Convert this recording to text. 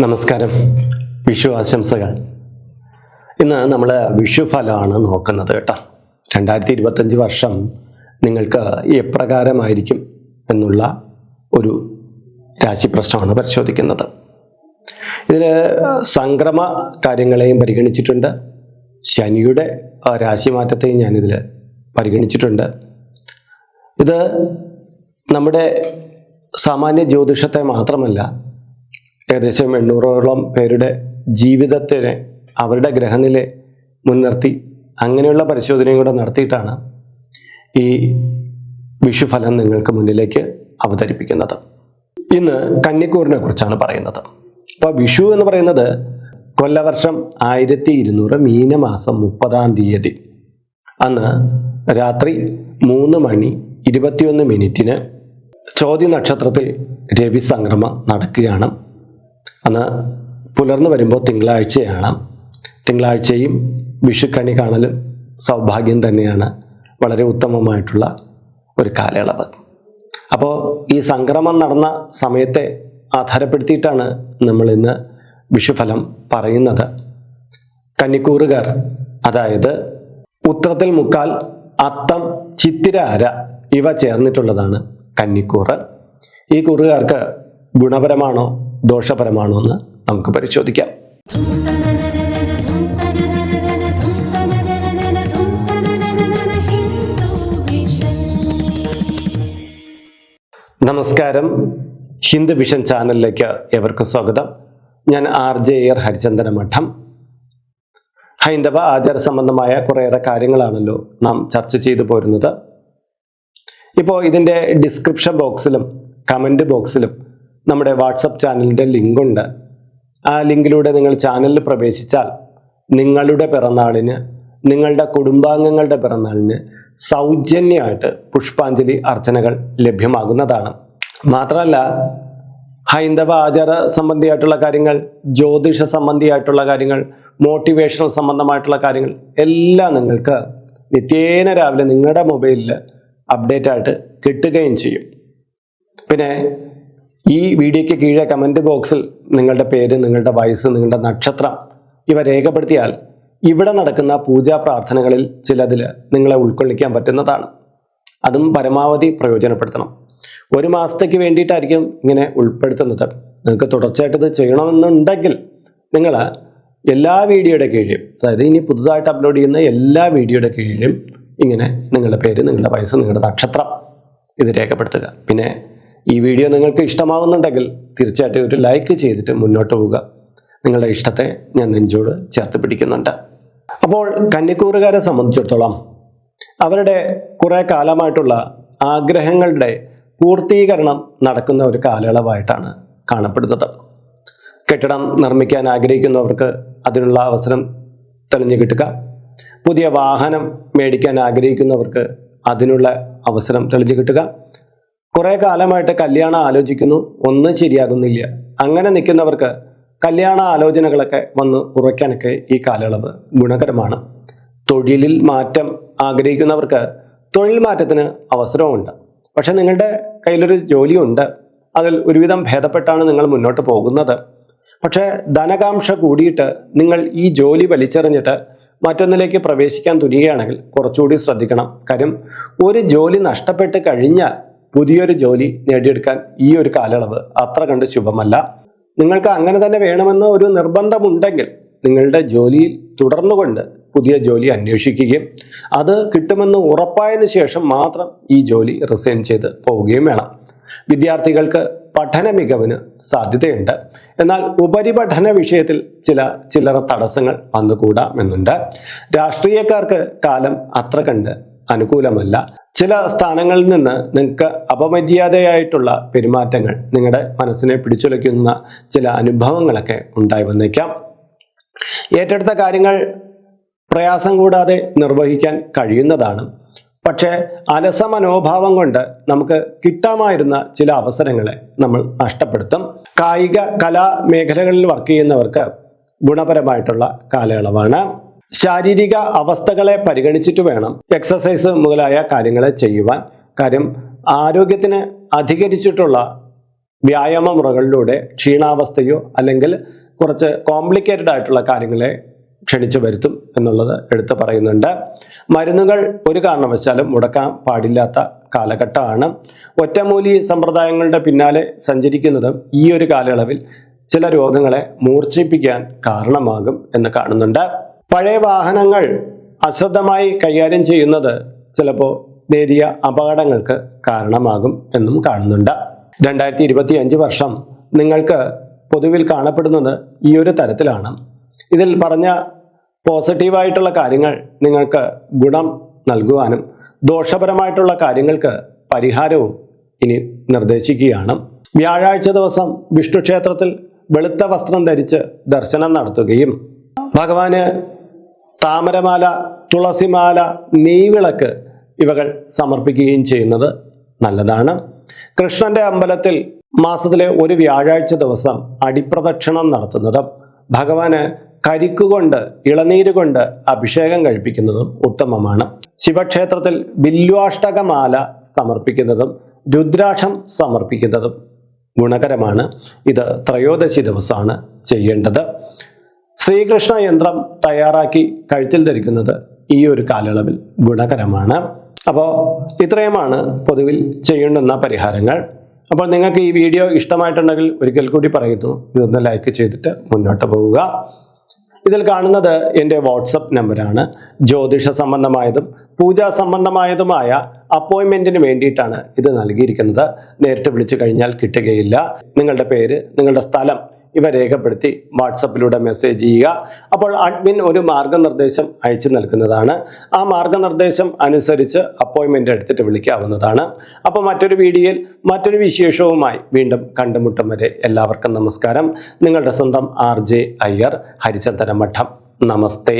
നമസ്കാരം. വിഷു ആശംസകൾ. ഇന്ന് നമ്മൾ വിഷു ഫലമാണ് നോക്കുന്നത് കേട്ടോ. രണ്ടായിരത്തി ഇരുപത്തഞ്ച് വർഷം നിങ്ങൾക്ക് എപ്രകാരമായിരിക്കും എന്നുള്ള ഒരു രാശി പ്രശ്നമാണ് പരിശോധിക്കുന്നത്. ഇതിൽ സംക്രമ കാര്യങ്ങളെയും പരിഗണിച്ചിട്ടുണ്ട്. ശനിയുടെ ആ, രാശിമാറ്റത്തെയും ഞാനിതിൽ പരിഗണിച്ചിട്ടുണ്ട്. ഇത് നമ്മുടെ സാമാന്യ ജ്യോതിഷത്തെ മാത്രമല്ല ഏകദേശം എണ്ണൂറോളം പേരുടെ ജീവിതത്തിനെ അവരുടെ ഗ്രഹനില മുൻനിർത്തി അങ്ങനെയുള്ള പരിശോധനയും കൂടെ നടത്തിയിട്ടാണ് ഈ വിഷുഫലം നിങ്ങൾക്ക് മുന്നിലേക്ക് അവതരിപ്പിക്കുന്നത്. ഇന്ന് കന്നിക്കൂറിനെ കുറിച്ചാണ് പറയുന്നത്. അപ്പോൾ വിഷു എന്ന് പറയുന്നത് കൊല്ലവർഷം ആയിരത്തി ഇരുന്നൂറ് മീനമാസം മുപ്പതാം തീയതി. അന്ന് രാത്രി മൂന്ന് മണി ഇരുപത്തിയൊന്ന് മിനിറ്റിന് ചോദ്യ നക്ഷത്രത്തിൽ രവി സംക്രമം നടക്കുകയാണ്. അന്ന് പുലർന്നു വരുമ്പോൾ തിങ്കളാഴ്ചയാണ്. തിങ്കളാഴ്ചയും വിഷുക്കണി കാണലും സൗഭാഗ്യം തന്നെയാണ്. വളരെ ഉത്തമമായിട്ടുള്ള ഒരു കാലയളവ്. അപ്പോൾ ഈ സംക്രമം നടന്ന സമയത്തെ ആധാരപ്പെടുത്തിയിട്ടാണ് നമ്മൾ ഇന്ന് വിഷുഫലം പറയുന്നത്. കന്നിക്കൂറുകാർ അതായത് ഉത്രത്തിൽ മുക്കാൽ അത്തം ചിത്തിരാര ഇവ ചേർന്നിട്ടുള്ളതാണ് കന്നിക്കൂറ്. ഈ കൂറുകാർക്ക് ഗുണപരമാണോ ദോഷപരമാണോ എന്ന് നമുക്ക് പരിശോധിക്കാം. നമസ്കാരം. ഹിന്ദു വിഷൻ ചാനലിലേക്ക് ഏവർക്കും സ്വാഗതം. ഞാൻ ആർ ജെ എയർ ഹരിചന്ദന മഠം. ഹൈന്ദവ ആചാര സംബന്ധമായ കുറേയേറെ കാര്യങ്ങളാണല്ലോ നാം ചർച്ച ചെയ്തു പോരുന്നത്. ഇപ്പോൾ ഇതിന്റെ ഡിസ്ക്രിപ്ഷൻ ബോക്സിലും കമന്റ് ബോക്സിലും നമ്മുടെ വാട്സപ്പ് ചാനലിന്റെ ലിങ്കുണ്ട്. ആ ലിങ്കിലൂടെ നിങ്ങൾ ചാനലിൽ പ്രവേശിച്ചാൽ നിങ്ങളുടെ പിറന്നാളിന് നിങ്ങളുടെ കുടുംബാംഗങ്ങളുടെ പിറന്നാളിന് സൗജന്യമായിട്ട് പുഷ്പാഞ്ജലി അർച്ചനകൾ ലഭ്യമാകുന്നതാണ്. മാത്രമല്ല ഹൈന്ദവ ആചാര സംബന്ധിയായിട്ടുള്ള കാര്യങ്ങൾ ജ്യോതിഷ സംബന്ധിയായിട്ടുള്ള കാര്യങ്ങൾ മോട്ടിവേഷണൽ സംബന്ധമായിട്ടുള്ള കാര്യങ്ങൾ എല്ലാം നിങ്ങൾക്ക് നിത്യേന രാവിലെ നിങ്ങളുടെ മൊബൈലിൽ അപ്ഡേറ്റ് ആയിട്ട് കിട്ടുകയും ചെയ്യും. പിന്നെ ഈ വീഡിയോയ്ക്ക് കീഴെ കമന്റ് ബോക്സിൽ നിങ്ങളുടെ പേര് നിങ്ങളുടെ വയസ്സ് നിങ്ങളുടെ നക്ഷത്രം ഇവ രേഖപ്പെടുത്തിയാൽ ഇവിടെ നടക്കുന്ന പൂജാ പ്രാർത്ഥനകളിൽ ചിലതിൽ നിങ്ങളെ ഉൾക്കൊള്ളിക്കാൻ പറ്റുന്നതാണ്. അതും പരമാവധി പ്രയോജനപ്പെടുത്തണം. ഒരു മാസത്തേക്ക് വേണ്ടിയിട്ടായിരിക്കും ഇങ്ങനെ ഉൾപ്പെടുത്തുന്നത്. നിങ്ങൾക്ക് തുടർച്ചയായിട്ട് ഇത് ചെയ്യണമെന്നുണ്ടെങ്കിൽ നിങ്ങൾ എല്ലാ വീഡിയോയുടെ കീഴിലും അതായത് ഇനി പുതുതായിട്ട് അപ്ലോഡ് ചെയ്യുന്ന എല്ലാ വീഡിയോയുടെ കീഴിലും ഇങ്ങനെ നിങ്ങളുടെ പേര് നിങ്ങളുടെ വയസ്സ് നിങ്ങളുടെ നക്ഷത്രം ഇത് രേഖപ്പെടുത്തുക. പിന്നെ ഈ വീഡിയോ നിങ്ങൾക്ക് ഇഷ്ടമാവുന്നുണ്ടെങ്കിൽ തീർച്ചയായിട്ടും ഒരു ലൈക്ക് ചെയ്തിട്ട് മുന്നോട്ട് പോവുക. നിങ്ങളുടെ ഇഷ്ടത്തെ ഞാൻ നെഞ്ചോട് ചേർത്ത് പിടിക്കുന്നുണ്ട്. അപ്പോൾ കന്നിക്കൂറുകാരെ സംബന്ധിച്ചിടത്തോളം അവരുടെ കുറേ കാലമായിട്ടുള്ള ആഗ്രഹങ്ങളുടെ പൂർത്തീകരണം നടക്കുന്ന ഒരു കാലയളവായിട്ടാണ് കാണപ്പെടുന്നത്. കെട്ടിടം നിർമ്മിക്കാൻ ആഗ്രഹിക്കുന്നവർക്ക് അതിനുള്ള അവസരം തെളിഞ്ഞു കിട്ടുക. പുതിയ വാഹനം മേടിക്കാൻ ആഗ്രഹിക്കുന്നവർക്ക് അതിനുള്ള അവസരം തെളിഞ്ഞു കിട്ടുക. കുറേ കാലമായിട്ട് കല്യാണം ആലോചിക്കുന്നു ഒന്നും ശരിയാകുന്നില്ല. അങ്ങനെ നിൽക്കുന്നവർക്ക് കല്യാണ ആലോചനകളൊക്കെ വന്ന് ഉറയ്ക്കാനൊക്കെ ഈ കാലയളവ് ഗുണകരമാണ്. തൊഴിലിൽ മാറ്റം ആഗ്രഹിക്കുന്നവർക്ക് തൊഴിൽ മാറ്റത്തിന് അവസരമുണ്ട് പക്ഷെ നിങ്ങളുടെ കയ്യിലൊരു ജോലിയുണ്ട് അതിൽ ഒരുവിധം ഭേദപ്പെട്ടാണ് നിങ്ങൾ മുന്നോട്ട് പോകുന്നത്. പക്ഷേ ധനകാംക്ഷ കൂടിയിട്ട് നിങ്ങൾ ഈ ജോലി വലിച്ചെറിഞ്ഞിട്ട് മറ്റൊന്നിലേക്ക് പ്രവേശിക്കാൻ തുനിയുകയാണെങ്കിൽ കുറച്ചുകൂടി ശ്രദ്ധിക്കണം. കാര്യം ഒരു ജോലി നഷ്ടപ്പെട്ട് കഴിഞ്ഞാൽ പുതിയൊരു ജോലി നേടിയെടുക്കാൻ ഈ ഒരു കാലയളവ് അത്ര കണ്ട് ശുഭമല്ല. നിങ്ങൾക്ക് അങ്ങനെ തന്നെ വേണമെന്ന ഒരു നിർബന്ധമുണ്ടെങ്കിൽ നിങ്ങളുടെ ജോലിയിൽ തുടർന്നുകൊണ്ട് പുതിയ ജോലി അന്വേഷിക്കുകയും അത് കിട്ടുമെന്ന് ഉറപ്പായതിനു ശേഷം മാത്രം ഈ ജോലി റിസൈൻ ചെയ്ത് പോവുകയും വേണം. വിദ്യാർത്ഥികൾക്ക് പഠന മികവിന് സാധ്യതയുണ്ട്. എന്നാൽ ഉപരിപഠന വിഷയത്തിൽ ചില ചില്ലറ തടസ്സങ്ങൾ വന്നുകൂടാമെന്നുണ്ട്. രാഷ്ട്രീയക്കാർക്ക് കാലം അത്ര കണ്ട് അനുകൂലമല്ല. ചില സ്ഥാനങ്ങളിൽ നിന്ന് നിങ്ങൾക്ക് അപമര്യാദയായിട്ടുള്ള പെരുമാറ്റങ്ങൾ നിങ്ങളുടെ മനസ്സിനെ പിടിച്ചുലയ്ക്കുന്ന ചില അനുഭവങ്ങളൊക്കെ ഉണ്ടായി വന്നേക്കാം. ഏറ്റെടുത്ത കാര്യങ്ങൾ പ്രയാസം കൂടാതെ നിർവഹിക്കാൻ കഴിയുന്നതാണ്. പക്ഷേ അലസ മനോഭാവം കൊണ്ട് നമുക്ക് കിട്ടാമായിരുന്ന ചില അവസരങ്ങളെ നമ്മൾ നഷ്ടപ്പെടുത്തും. കായിക കലാ മേഖലകളിൽ വർക്ക് ചെയ്യുന്നവർക്ക് ഗുണപരമായിട്ടുള്ള കാലയളവാണ്. ശാരീരിക അവസ്ഥകളെ പരിഗണിച്ചിട്ട് വേണം എക്സസൈസ് മുതലായ കാര്യങ്ങളെ ചെയ്യുവാൻ. കാര്യം ആരോഗ്യത്തിന് അധികരിച്ചിട്ടുള്ള വ്യായാമ മുറകളിലൂടെ ക്ഷീണാവസ്ഥയോ അല്ലെങ്കിൽ കുറച്ച് കോംപ്ലിക്കേറ്റഡ് ആയിട്ടുള്ള കാര്യങ്ങളെ ക്ഷണിച്ചു വരുത്തും എന്നുള്ളത് എടുത്തു പറയുന്നുണ്ട്. മരുന്നുകൾ ഒരു കാരണവശാലും മുടക്കാൻ പാടില്ലാത്ത കാലഘട്ടമാണ്. ഒറ്റമൂലി സമ്പ്രദായങ്ങളുടെ പിന്നാലെ സഞ്ചരിക്കുന്നതും ഈ ഒരു കാലയളവിൽ ചില രോഗങ്ങളെ മൂർച്ഛിപ്പിക്കാൻ കാരണമാകും എന്ന് കാണുന്നുണ്ട്. പഴയ വാഹനങ്ങൾ അശ്രദ്ധമായി കൈകാര്യം ചെയ്യുന്നത് ചിലപ്പോൾ നേരിയ അപകടങ്ങൾക്ക് കാരണമാകും എന്നും കാണുന്നുണ്ട്. രണ്ടായിരത്തി ഇരുപത്തി അഞ്ച് വർഷം നിങ്ങൾക്ക് പൊതുവിൽ കാണപ്പെടുന്നത് ഈ ഒരു തരത്തിലാണ്. ഇതിൽ പറഞ്ഞ പോസിറ്റീവായിട്ടുള്ള കാര്യങ്ങൾ നിങ്ങൾക്ക് ഗുണം നൽകുവാനും ദോഷപരമായിട്ടുള്ള കാര്യങ്ങൾക്ക് പരിഹാരവും ഇനി നിർദ്ദേശിക്കുകയാണ്. വ്യാഴാഴ്ച ദിവസം വിഷ്ണു ക്ഷേത്രത്തിൽ വെളുത്ത വസ്ത്രം ധരിച്ച് ദർശനം നടത്തുകയും ഭഗവാന് താമരമാല തുളസിമാല നെയ്വിളക്ക് ഇവകൾ സമർപ്പിക്കുകയും ചെയ്യുന്നത് നല്ലതാണ്. കൃഷ്ണന്റെ അമ്പലത്തിൽ മാസത്തിലെ ഒരു വ്യാഴാഴ്ച ദിവസം അടിപ്രദക്ഷിണം നടത്തുന്നതും ഭഗവാന് കരിക്കുകൊണ്ട് ഇളനീര് കൊണ്ട് അഭിഷേകം കഴിപ്പിക്കുന്നതും ഉത്തമമാണ്. ശിവക്ഷേത്രത്തിൽ ബില്വാഷ്ടകമാല സമർപ്പിക്കുന്നതും രുദ്രാക്ഷം സമർപ്പിക്കുന്നതും ഗുണകരമാണ്. ഇത് ത്രയോദശി ദിവസമാണ് ചെയ്യേണ്ടത്. ശ്രീകൃഷ്ണ യന്ത്രം തയ്യാറാക്കി കഴുത്തിൽ ധരിക്കുന്നത് ഈ ഒരു കാലയളവിൽ ഗുണകരമാണ്. അപ്പോൾ ഇത്രയുമാണ് പൊതുവിൽ ചെയ്യേണ്ടുന്ന പരിഹാരങ്ങൾ. അപ്പോൾ നിങ്ങൾക്ക് ഈ വീഡിയോ ഇഷ്ടമായിട്ടുണ്ടെങ്കിൽ ഒരിക്കൽ കൂടി പറയുന്നു. ഇതൊന്ന് ലൈക്ക് ചെയ്തിട്ട് മുന്നോട്ട് പോവുക. ഇതിൽ കാണുന്നത് എന്റെ വാട്സപ്പ് നമ്പറാണ്. ജ്യോതിഷ സംബന്ധമായതും പൂജാ സംബന്ധമായതുമായ അപ്പോയിൻമെന്റിന് വേണ്ടിയിട്ടാണ് ഇത് നൽകിയിരിക്കുന്നത്. നേരിട്ട് വിളിച്ചു കഴിഞ്ഞാൽ കിട്ടുകയില്ല. നിങ്ങളുടെ പേര് നിങ്ങളുടെ സ്ഥലം ഇവ രേഖപ്പെടുത്തി വാട്സപ്പിലൂടെ മെസ്സേജ് ചെയ്യുക. അപ്പോൾ അഡ്മിൻ ഒരു മാർഗനിർദ്ദേശം അയച്ചു നൽകുന്നതാണ്. ആ മാർഗനിർദ്ദേശം അനുസരിച്ച് അപ്പോയിൻമെന്റ് എടുത്തിട്ട് വിളിക്കാവുന്നതാണ്. അപ്പോൾ മറ്റൊരു വീഡിയോയിൽ മറ്റൊരു വിശേഷവുമായി വീണ്ടും കണ്ടുമുട്ടും വരെ എല്ലാവർക്കും നമസ്കാരം. നിങ്ങളുടെ സ്വന്തം ആർ ജെ അയ്യർ ഹരിചന്ദന മഠം നമസ്തേ.